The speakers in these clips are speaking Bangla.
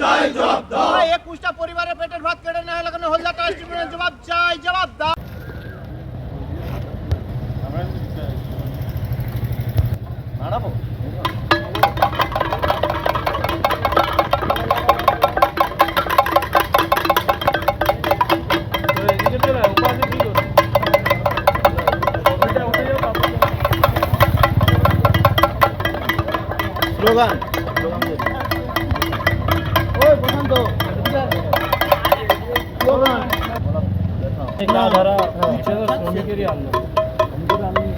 চাই জবাব দাও। একুশটা পরিবারের পেটের ভাত কেড়ে নেওয়া লাগানো হলদা ট্রাস্ট জবাব চাই জবাব দাও। দাঁড়াবো? স্লোগান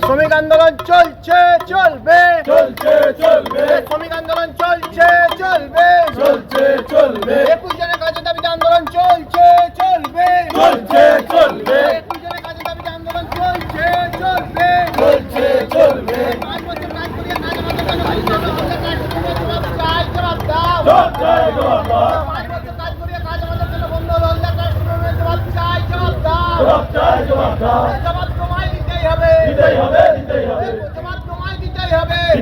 শ্রমিক আন্দোলন চলছে চলবে। চলছে।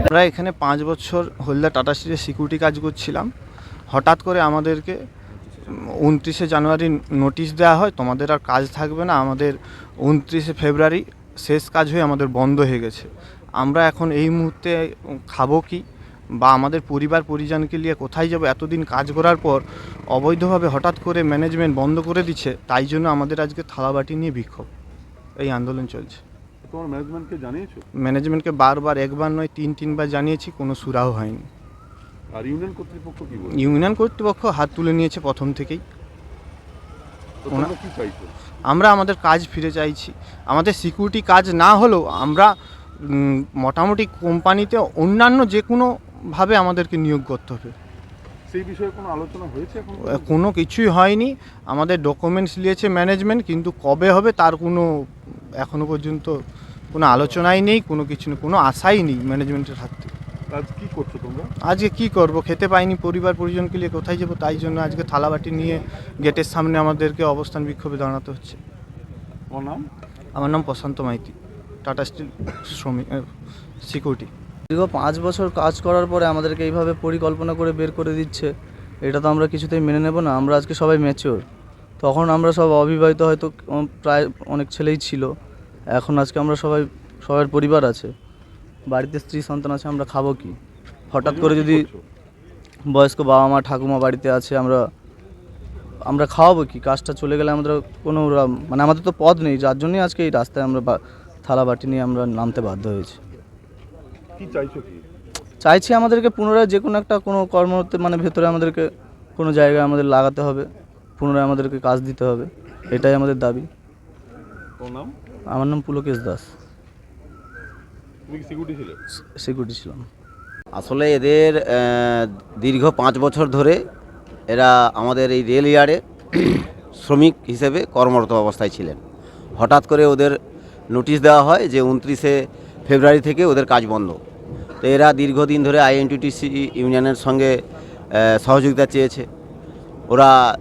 আমরা এখানে পাঁচ বছর হলদা টাটা স্টিলে সিকিউরিটি কাজ করছিলাম। হঠাৎ করে আমাদেরকে উনত্রিশে জানুয়ারি নোটিশ দেওয়া হয়, তোমাদের আর কাজ থাকবে না, আমাদের উনত্রিশে ফেব্রুয়ারি শেষ কাজ হয়ে আমাদের বন্ধ হয়ে গেছে। আমরা এখন এই মুহূর্তে খাব কি? বা আমাদের পরিবার পরিজনকে নিয়ে কোথায় যাব এতদিন কাজ করার পর অবৈধভাবে হঠাৎ করে ম্যানেজমেন্ট বন্ধ করে দিচ্ছে তাই জন্য আমাদের আজকে থালাবাটি নিয়ে বিক্ষোভ। এই আন্দোলন চলছে। তোমার ম্যানেজমেন্টকে জানিয়েছো? ম্যানেজমেন্টকে বারবার একবার নয় তিন তিনবার জানিয়েছি কোনো সুরাহ হয়নি। আর ইউনিয়ন কর্তৃপক্ষ কি বলছে? ইউনিয়ন কর্তৃপক্ষ হাত তুলে নিয়েছে প্রথম থেকেই। তোমরা কি চাইছো? আমরা আমাদের কাজ ফিরে চাইছি। আমাদের সিকিউরিটি কাজ না হলেও আমরা মোটামুটি কোম্পানিতে অন্যান্য যে কোনোভাবে আমাদেরকে নিয়োগ করতে হবে। সেই বিষয়ে কোনো আলোচনা হয়েছে কোনো কিছুই হয়নি। আমাদের ডকুমেন্টস নিয়েছে ম্যানেজমেন্ট কিন্তু কবে হবে তার কোনো এখনও পর্যন্ত কোনো আলোচনাই নেই কোনো কিছু নেই কোনো আশাই নেই ম্যানেজমেন্টের হাত থেকে। আজ কি করছ তোমরা? আজকে কি করব? খেতে পাইনি পরিবার পরিজনকে নিয়ে কোথায় যাব? তাই জন্য আজকে থালাবাটি নিয়ে গেটের সামনে আমাদেরকে অবস্থান বিক্ষোভে দাঁড়াতে হচ্ছে। নাম? আমার নাম প্রশান্ত মাইতি টাটা স্টিল শ্রমিক সিকিউরিটি দীর্ঘ পাঁচ বছর কাজ করার পরে আমাদেরকে এইভাবে পরিকল্পনা করে বের করে দিচ্ছে, এটা তো আমরা কিছুতেই মেনে নেব না, আমরা আজকে সবাই ম্যাচিওর তখন আমরা সব অবিবাহিত হয়তো প্রায় অনেক ছেলেই ছিল, এখন আজকে আমরা সবাই, সবার পরিবার আছে। বাড়িতে স্ত্রী সন্তান আছে, আমরা খাব কি? হঠাৎ করে যদি বয়স্ক বাবা মা, ঠাকুমা বাড়িতে আছে, আমরা আমরা খাওয়াবো কি? কাজটা চলে গেলে আমাদের কোনো মানে আমাদের তো পদ নেই, যার জন্যই আজকে এই রাস্তায় আমরা থালা বাটি নিয়ে আমরা নামতে বাধ্য হয়েছি। কি চাইছো কি? চাইছি আমাদেরকে পুনরায় যে কোনো একটা কোনো কর্মতে মানে ভেতরে আমাদেরকে কোনো জায়গায় আমাদের লাগাতে হবে পুনরায় আমাদেরকে কাজ দিতে হবে এটাই আমাদের দাবি। নাম? আমার নাম পুলকেশ দাস। সিকিউরিটি ছিলে? সিকিউরিটি ছিলাম। আসলে এদের দীর্ঘ পাঁচ বছর ধরে এরা আমাদের এই রেল ইয়ার্ডে শ্রমিক হিসেবে কর্মরত অবস্থায় ছিলেন। হঠাৎ করে ওদের নোটিশ দেওয়া হয় যে উনত্রিশে ফেব্রুয়ারি থেকে ওদের কাজ বন্ধ। তো এরা দীর্ঘদিন ধরে আইএনটিটিসি ইউনিয়নের সঙ্গে সহযোগিতা চেয়েছে। ওরা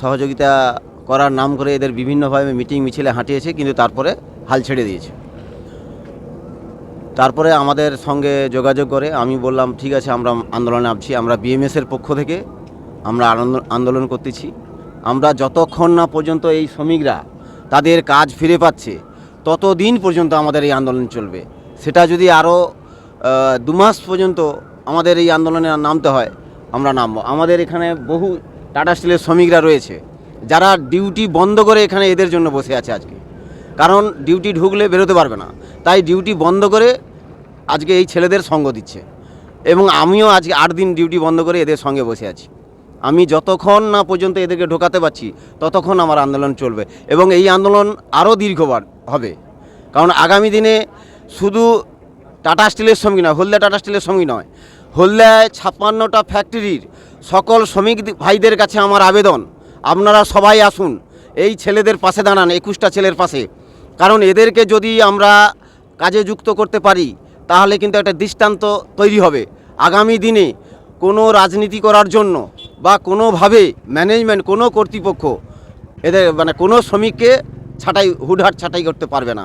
সহযোগিতা করার নাম করে এদের বিভিন্নভাবে মিটিং মিছিলে হাঁটিয়েছে, কিন্তু তারপরে হাল ছেড়ে দিয়েছে। তারপরে আমাদের সঙ্গে যোগাযোগ করে, আমি বললাম, ঠিক আছে, আমরা আন্দোলনে নামছি, আমরা বিএমএসের পক্ষ থেকে আমরা আনন্দ- আন্দোলন করতেছি। আমরা যতক্ষণ না পর্যন্ত এই শ্রমিকরা তাদের কাজ ফিরে পাচ্ছে, ততদিন পর্যন্ত আমাদের এই আন্দোলন চলবে। সেটা যদি আরও দু মাস পর্যন্ত আমাদের এই আন্দোলনে নামতে হয়। আমরা নামবো। আমাদের এখানে বহু টাটা স্টিলের শ্রমিকরা রয়েছে, যারা ডিউটি বন্ধ করে এখানে এদের জন্য বসে আছে আজকে। কারণ ডিউটি ঢুকলে বেরোতে পারবে না। তাই ডিউটি বন্ধ করে আজকে এই ছেলেদের সঙ্গ দিচ্ছে। এবং আমিও আজকে আট দিন ডিউটি বন্ধ করে এদের সঙ্গে বসে আছি। আমি যতক্ষণ না পর্যন্ত এদেরকে ঢোকাতে পারছি, ততক্ষণ আমার আন্দোলন চলবে। এবং এই আন্দোলন আরও দীর্ঘবার হবে। কারণ আগামী দিনে শুধু টাটা স্টিলের সঙ্গী নয়, হলদা টাটা স্টিলের সঙ্গী নয়। হলদায় ছাপ্পান্নটা ফ্যাক্টরির সকল শ্রমিক ভাইদের কাছে আমার আবেদন। আপনারা সবাই আসুন, এই ছেলেদের পাশে দাঁড়ান, একুশটা ছেলের পাশে। কারণ এদেরকে যদি আমরা কাজে যুক্ত করতে পারি, তাহলে কিন্তু একটা দৃষ্টান্ত তৈরি হবে। আগামী দিনে কোনো রাজনীতি করার জন্য বা কোনোভাবে ম্যানেজমেন্ট, কোনো কর্তৃপক্ষ এদের মানে কোনো শ্রমিককে ছাঁটাই, হুটহাট ছাঁটাই করতে পারবে না।